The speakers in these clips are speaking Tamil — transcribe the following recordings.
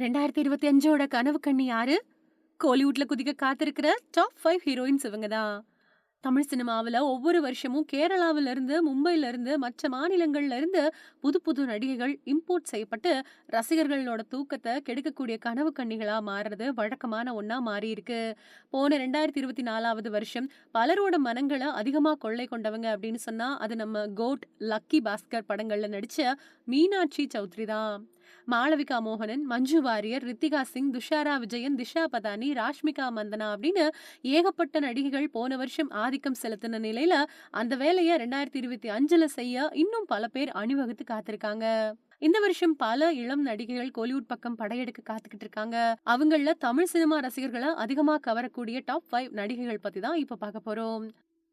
ரெண்டாயிரத்தி இருபத்தி அஞ்சோட கனவு கண்ணி யாரு? கோலிவுட்ல குதிக்க காத்திருக்கிற டாப் ஃபைவ் ஹீரோயின்ஸ் இவங்க தான். தமிழ் சினிமாவில் ஒவ்வொரு வருஷமும் கேரளாவிலிருந்து இருந்து இருந்து மற்ற மாநிலங்கள்ல இருந்து புது புது நடிகைகள் இம்போர்ட் செய்யப்பட்டு ரசிகர்களோட தூக்கத்தை கெடுக்கக்கூடிய கனவு கண்ணிகளாக மாறுறது வழக்கமான ஒன்றா மாறியிருக்கு. போன ரெண்டாயிரத்தி இருபத்தி நாலாவது வருஷம் பலரோட மனங்களை அதிகமா கொள்ளை கொண்டவங்க அப்படின்னு சொன்னா அது நம்ம கோட் லக்கி பாஸ்கர் படங்கள்ல நடிச்ச மீனாட்சி சௌத்ரி தான். மாளவிகா மோகனன் மஞ்சு வாரியர் ரித்திகா சிங் துஷாரா விஜயன் திஷா பதானி ராஷ்மிகா மந்தனா அப்படின்னு ஏகப்பட்ட நடிகைகள் போன வருஷம் ஆதிக்கம் செலுத்தின நிலையில அந்த வேலையை ரெண்டாயிரத்தி இருபத்தி அஞ்சுல செய்ய இன்னும் பல பேர் அணிவகுத்து காத்திருக்காங்க. இந்த வருஷம் பல இளம் நடிகைகள் கோலிவுட் பக்கம் படையெடுக்க காத்துக்கிட்டு இருக்காங்க. அவங்கள தமிழ் சினிமா ரசிகர்களை அதிகமா கவரக்கூடிய டாப் ஃபைவ் நடிகைகள் பத்தி தான் இப்ப பார்க்க போறோம்.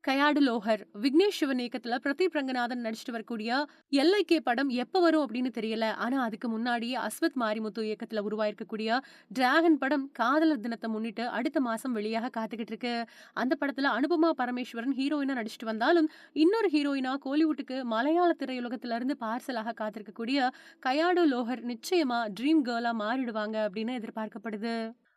கயாடு லோஹர் விக்னேஷ் சிவன் இயக்கத்துல பிரதீப் ரங்கநாதன் நடிச்சிட்டு வரக்கூடிய எல்ஐகே படம் எப்ப வரும் அப்படின்னு தெரியல. ஆனா அதுக்கு முன்னாடியே அஸ்வத் மாரிமுத்து இயக்கத்துல உருவாயிருக்கக்கூடிய டிராகன் படம் காதலர் தினத்தை முன்னிட்டு அடுத்த மாசம் வெளியாக காத்துக்கிட்டு இருக்கு. அந்த படத்துல அனுபமா பரமேஸ்வரன் ஹீரோயினா நடிச்சிட்டு வந்தாலும் இன்னொரு ஹீரோயினா கோலிவுட்டுக்கு மலையாள திரையுலகத்துல இருந்து பார்சலாக காத்திருக்கக்கூடிய கயாடு லோஹர் நிச்சயமா ட்ரீம் கேர்லா மாறிடுவாங்க அப்படின்னு எதிர்பார்க்கப்படுது.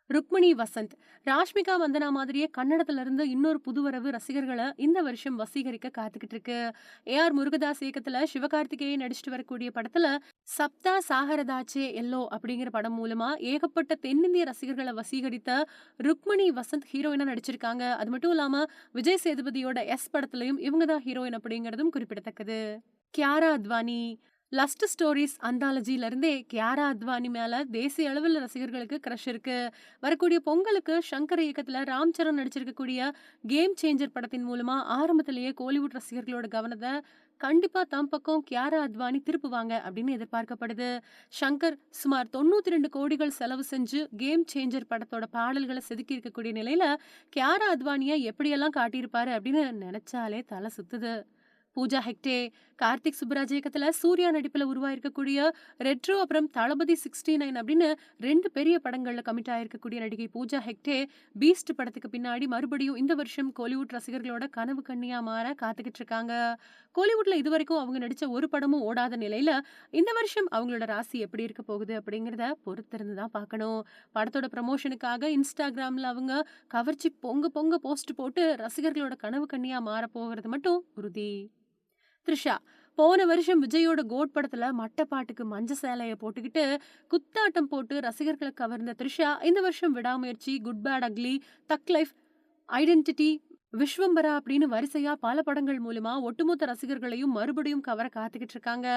ருக்மிணி வசந்த். ராஷ்மிகா வந்தனா மாதிரியே கன்னடத்துல இருந்து இன்னொரு புதுவரவு ரசிகர்களை இந்த வருஷம் வசீகரிக்க காத்துக்கிட்டு இருக்கு. ஏ ஆர் முருகதாஸ் இயக்கத்துல சிவகார்த்திகேயன் நடிச்சிட்டு வரக்கூடிய படத்துல சப்தா சாகரதாச்சே எல்லோ அப்படிங்கிற படம் மூலமா ஏகப்பட்ட தென்னிந்திய ரசிகர்களை வசீகரித்த ருக்மிணி வசந்த் ஹீரோயினா நடிச்சிருக்காங்க. அது மட்டும் இல்லாம விஜய் சேதுபதியோட எஸ் படத்துலயும் இவங்க தான் ஹீரோயின் அப்படிங்கிறதும் குறிப்பிடத்தக்கது. கியாரா அத்வானி. லஸ்ட் ஸ்டோரிஸ் அந்தாலஜில இருந்தே கியாரா அத்வானி மேல தேசிய அளவில் ரசிகர்களுக்கு க்ரஷ் இருக்கு. வரக்கூடிய பொங்கலுக்கு சங்கர் இயக்கத்துல ராம் சரண் நடிச்சிருக்கக்கூடிய கேம் சேஞ்சர் படத்தின் மூலமா ஆரம்பத்திலேயே கோலிவுட் ரசிகர்களோட கவனத்தை கண்டிப்பா தம் பக்கம் கியாரா அத்வானி திருப்புவாங்க அப்படின்னு எதிர்பார்க்கப்படுது. சங்கர் சுமார் தொண்ணூத்தி ரெண்டு கோடிகள் செலவு செஞ்சு கேம் சேஞ்சர் படத்தோட பாடல்களை செதுக்கி இருக்கக்கூடிய நிலையில கியாரா அத்வானியை எப்படியெல்லாம் காட்டியிருப்பாரு அப்படின்னு நினைச்சாலே தலை சுத்துது. பூஜா ஹெக்டே கார்த்திக் சுப்ராஜ் இயக்கத்துல சூர்யா நடிப்புல உருவாயிருக்கக்கூடிய ரெட்ரோ அப்புறம் தளபதி சிக்ஸ்டி நைன் அப்படின்னு ரெண்டு பெரிய படங்கள்ல கமிட் ஆயிருக்கக்கூடிய நடிகை பூஜா ஹெக்டே பீஸ்ட் படத்துக்கு பின்னாடி மறுபடியும் இந்த வருஷம் கோலிவுட் ரசிகர்களோட கனவு கண்ணியா மாற காத்துக்கிட்டு இருக்காங்க கோலிவுட்ல இதுவரைக்கும் அவங்க நடிச்ச ஒரு படமும் ஓடாத நிலையில இந்த வருஷம் அவங்களோட ராசி எப்படி இருக்க போகுது அப்படிங்கிறத பொறுத்திருந்து தான் பார்க்கணும். படத்தோட ப்ரமோஷனுக்காக இன்ஸ்டாகிராம்ல அவங்க கவர்ச்சி பொங்க பொங்க போஸ்ட் போட்டு ரசிகர்களோட கனவு கண்ணியா மாற போகிறது மட்டும் உறுதி. த்ரிஷா போன வருஷம் விஜயோட கோட் படத்துல மட்டப்பாட்டுக்கு மஞ்ச சேலைய போட்டுக்கிட்டு குத்தாட்டம் போட்டு ரசிகர்களை கவர்ந்த த்ரிஷா இந்த வருஷம் Vidaamuyarchi good bad ugly thug life identity Vishwambhara அப்படின்னு வரிசையா பல படங்கள் மூலமா ஒட்டுமொத்த ரசிகர்களையும் மறுபடியும் கவர காத்துக்கிட்டு இருக்காங்க.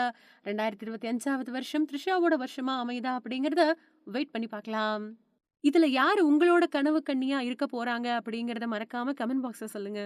ரெண்டாயிரத்தி இருபத்தி அஞ்சாவது வருஷம் த்ரிஷாவோட வருஷமா அமைதா அப்படிங்கறத வெயிட் பண்ணி பார்க்கலாம். இதுல யாரு உங்களோட கனவு கண்ணியா இருக்க போறாங்க அப்படிங்கறத மறக்காம கமெண்ட் பாக்ஸ்ல சொல்லுங்க.